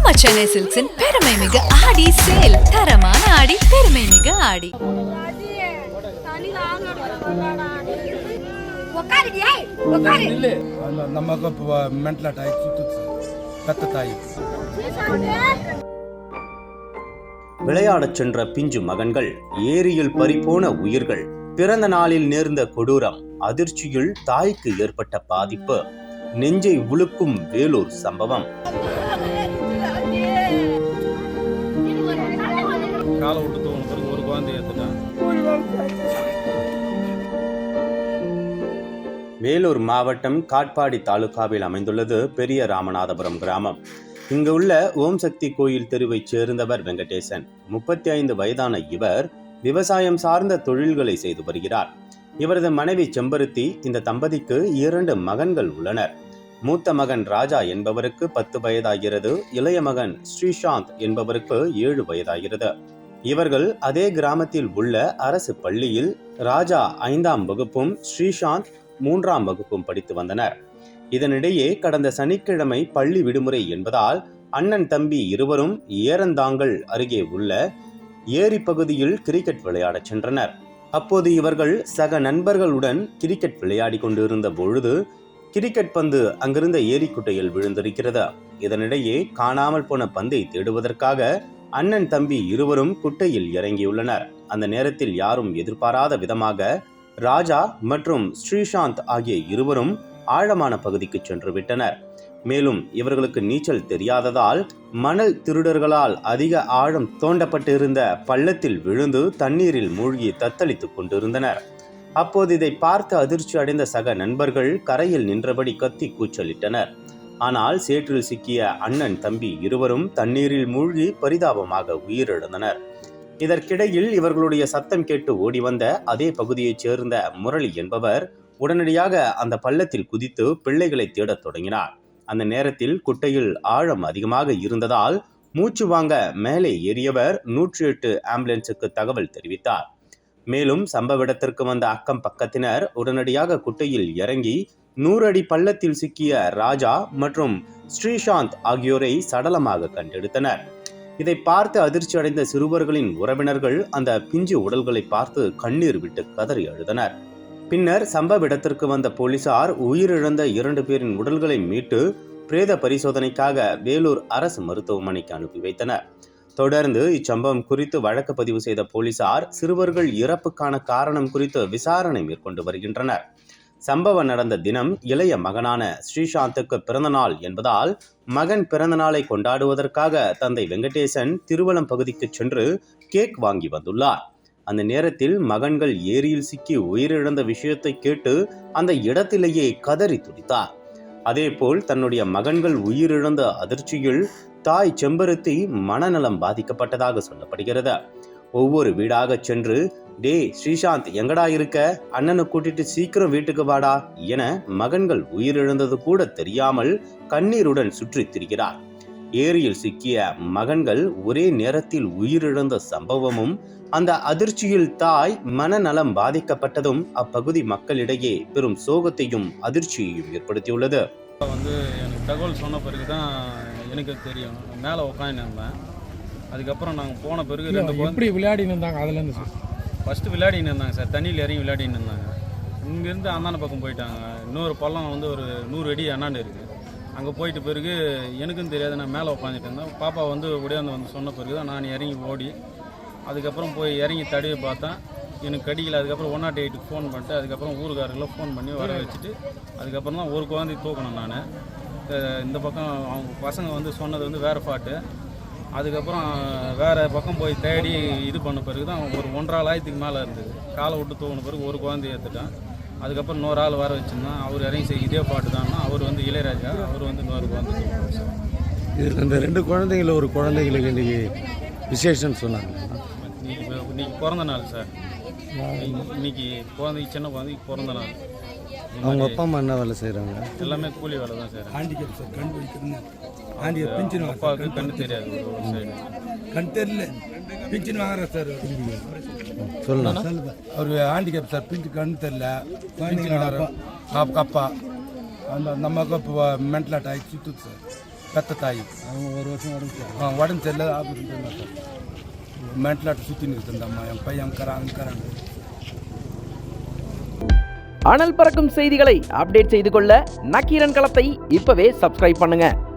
நம்ம சென்னை சில்க்ஸின் பெருமை மிகு ஆடி சேல் தரமான ஆடி பெருமை மிகு ஆடி உக்காருடியே உக்காரு அந்த நமக்கு ಮೆಂಟ್ಲ ಟಾಯಿ ಸುತ್ತು ಕತ್ತ ತಾಯಿ விளையாடச் சென்ற பிஞ்சு மகன்கள் ஏரியில் பறிபோன உயிர்கள் பிறந்த நாளில் நேர்ந்த கொடூரம் அதிர்ச்சியில் தாய்க்கு ஏற்பட்ட பாதிப்பு நெஞ்சை உலுக்கும் வேலூர் சம்பவம். காலை விட்டு தூங்கின பிறகு ஒரு குழந்தை ஏற்றுட்டேன் வேலூர் மாவட்டம் காட்பாடி தாலுகாவில் அமைந்துள்ளது பெரிய ராமநாதபுரம் கிராமம். இங்கு உள்ள ஓம் சக்தி கோயில் தெருவைச் சேர்ந்தவர் வெங்கடேசன். முப்பத்தி ஐந்து வயதான இவர் விவசாயம் சார்ந்த தொழில்களை செய்து வருகிறார். இவரது மனைவி செம்பருத்தி இந்த தம்பதிக்கு இரண்டு மகன்கள் உள்ளனர். மூத்த மகன் ராஜா என்பவருக்கு பத்து வயதாகிறது. இளைய மகன் ஸ்ரீசாந்த் என்பவருக்கு ஏழு வயதாகிறது. இவர்கள் அதே கிராமத்தில் உள்ள அரசு பள்ளியில் ராஜா ஐந்தாம் வகுப்பும் ஸ்ரீசாந்த் மூன்றாம் வகுப்பும் படித்து வந்தனர். இதனிடையே கடந்த சனிக்கிழமை பள்ளி விடுமுறை என்பதால் அண்ணன் தம்பி இருவரும் ஏரந்தாங்கல் அருகே உள்ள ஏரி பகுதியில் கிரிக்கெட் விளையாடச் சென்றனர். அப்போது இவர்கள் சக நண்பர்களுடன் கிரிக்கெட் விளையாடி கொண்டிருந்த பொழுது கிரிக்கெட் பந்து அங்கிருந்த ஏரிக்குட்டையில் விழுந்திருக்கிறது? இதனிடையே காணாமல் போன பந்தை தேடுவதற்காக அண்ணன் தம்பி இருவரும் குட்டையில் இறங்கியுள்ளனர். அந்த நேரத்தில் யாரும் எதிர்பாராத விதமாக ராஜா மற்றும் ஸ்ரீசாந்த் ஆகிய இருவரும் ஆழமான பகுதிக்கு சென்று விட்டனர். மேலும் இவர்களுக்கு நீச்சல் தெரியாததால் மணல் திருடர்களால் அதிக ஆழம் தோண்டப்பட்டிருந்த பள்ளத்தில் விழுந்து தண்ணீரில் மூழ்கி தத்தளித்துக் கொண்டிருந்தனர். அப்போது இதை பார்த்து அதிர்ச்சி அடைந்த சக நண்பர்கள் கரையில் நின்றபடி கத்தி கூச்சலிட்டனர். ஆனால் சேற்றில் சிக்கிய அண்ணன் தம்பி இருவரும் தண்ணீரில் மூழ்கி பரிதாபமாக உயிரிழந்தனர். இதற்கிடையில் இவர்களுடைய சத்தம் கேட்டு ஓடி வந்த அதே பகுதியைச் சேர்ந்த முரளி என்பவர் உடனடியாக அந்த பள்ளத்தில் குதித்து பிள்ளைகளை தேடத் தொடங்கினார். அந்த நேரத்தில் குட்டையில் ஆழம் அதிகமாக இருந்ததால் மூச்சு வாங்க மேலே ஏறியவர் நூற்றி எட்டு ஆம்புலன்ஸுக்கு தகவல் தெரிவித்தார். மேலும் சம்பவ இடத்திற்கு வந்த அக்கம் பக்கத்தினர் உடனடியாக குட்டையில் இறங்கி நூறு அடி பள்ளத்தில் சிக்கிய ராஜா மற்றும் ஸ்ரீசாந்த் ஆகியோரை சடலமாக கண்டெடுத்தனர். இதை பார்த்து அதிர்ச்சி அடைந்த சிறுவர்களின் உறவினர்கள் அந்த பிஞ்சு உடல்களை பார்த்து கண்ணீர் விட்டு கதறி அழுதனர். பின்னர் சம்பவ இடத்திற்கு வந்த போலீசார் உயிரிழந்த இரண்டு பேரின் உடல்களை மீட்டு பிரேத பரிசோதனைக்காக வேலூர் அரசு மருத்துவமனைக்கு அனுப்பி வைத்தனர். தொடர்ந்து இச்சம்பவம் குறித்து வழக்கு பதிவு செய்த போலீசார் சிறுவர்கள் இறப்புக்கான காரணம் குறித்து விசாரணை மேற்கொண்டு வருகின்றனர். சம்பவம் நடந்த தினம் இளைய மகனான ஸ்ரீசாந்துக்கு பிறந்தநாள் என்பதால் மகன் பிறந்தநாளை கொண்டாடுவதற்காக தந்தை வெங்கடேசன் திருவளம் பகுதிக்கு சென்று கேக் வாங்கி வந்துள்ளார். அந்த நேரத்தில் மகன்கள் ஏரியில் சிக்கி உயிரிழந்த விஷயத்தை கேட்டு அந்த இடத்திலேயே கதறி துடித்தார். அதேபோல் தன்னுடைய மகன்கள் உயிரிழந்த அதிர்ச்சியில் தாய் செம்பருத்தி மனநலம் பாதிக்கப்பட்டதாக சொல்லப்படுகிறது. ஒவ்வொரு வீடாக சென்று டே ஸ்ரீசாந்த் எங்கடா இருக்க? அண்ணனை கூட்டிட்டு சீக்கிரம் வீட்டுக்கு வாடா என மகன்கள் உயிரிழந்தது கூட தெரியாமல் கண்ணீருடன் சுற்றித் திரிகிறார். ஏரியில் சிக்கிய மகன்கள் ஒரே நேரத்தில் உயிரிழந்த சம்பவமும் அந்த அதிர்ச்சியில் தாய் மனநலம் பாதிக்கப்பட்டதும் அப்பகுதி மக்களிடையே பெரும் சோகத்தையும் அதிர்ச்சியையும் ஏற்படுத்தியுள்ளது. வந்து எனக்கு தகவல் சொன்ன பிறகு தான் எனக்கு தெரியும். மேலே உட்காந்து இருந்தேன். அதுக்கப்புறம் நாங்கள் போன பிறகு ரெண்டு எப்படி விளையாடின்னு இருந்தாங்க? அதுலேருந்து சார். ஃபஸ்ட்டு விளையாடின்னு இருந்தாங்க சார். தண்ணியில் இறங்கி விளையாடின்னு இருந்தாங்க. இங்கேருந்து அந்தாண்ட பக்கம் போயிட்டாங்க. இன்னொரு பள்ளம் வந்து ஒரு நூறு அடி அண்ணாண்டு இருக்குது அங்கே போயிட்ட பிறகு எனக்கும் தெரியாது. நான் மேலே உட்காந்துட்டு இருந்தேன். பாப்பா வந்து உடையாந்து வந்து சொன்ன பிறகு தான் நான் இறங்கி ஓடி அதுக்கப்புறம் போய் இறங்கி தடவி பார்த்தேன். எனக்கு கடிக்கல அதுக்கப்புறம் ஒன் நாட் எயிட்டுக்கு ஃபோன் பண்ணிட்டு அதுக்கப்புறம் ஊருக்காரர்களை ஃபோன் பண்ணி வர வச்சுட்டு அதுக்கப்புறம் தான் ஒரு குழந்தை தூக்கணும் நான். இந்த பக்கம் அவங்க பசங்க வந்து சொன்னது வந்து வேறு பாட்டு. அதுக்கப்புறம் வேறு பக்கம் போய் தேடி இது பண்ண பிறகு தான் ஒரு ஒன்றரை ஆயிரத்துக்கு மேலே இருந்தது. காலை விட்டு தூங்கின பிறகு ஒரு குழந்தை ஏற்றுட்டேன் அதுக்கப்புறம் இன்னொரு ஆள் வர வச்சுருந்தான். அவர் இறங்கி செய்ய இதே பாட்டு தான்னா அவர் வந்து இளையராஜா அவர் வந்து இன்னொரு குழந்தை சார் இதில் இந்த ரெண்டு குழந்தைங்கள ஒரு குழந்தைங்களுக்கு இன்றைக்கி விசேஷம்னு சொன்னாங்க. இன்னைக்கு பிறந்த நாள் சார். இன்னைக்கு குழந்தைக்கு சின்ன குழந்தைக்கு பிறந்த நாள். அவங்க அப்பா அம்மா என்ன வேலை செய்கிறாங்க எல்லாமே கூலி வேலை தான் சார். ஹேண்டிகேப் சார் கண் வைக்கணும் ஹேண்டிகேப் பிஞ்சின் அப்பாவுக்கு கண் தெரியாது ஒரு கண் தெரியல. பிஞ்சின் வாங்குற சார். சொல்லலாம் அவர் ஹேண்டிகேப் சார். பிஞ்சு கண் தெரியல. குழந்தைங்க அப்பா. அந்த நம்ம இப்போ மென்டலாட் ஆகி சுற்றுது சார். பெத்த தாய். அவங்க ஒரு வருஷம் உடம்பு ஆ உடம்பு தெரியல ஆப்ரேஷன் சார் மென்டலாட்டு சுற்றி நிறுத்து என் பையன் அங்கறான் அங்கறான் அனல் பறக்கும் செய்திகளை அப்டேட் செய்து கொள்ள நக்கீரன் களத்தை இப்பவே சப்ஸ்கிரைப் பண்ணுங்க.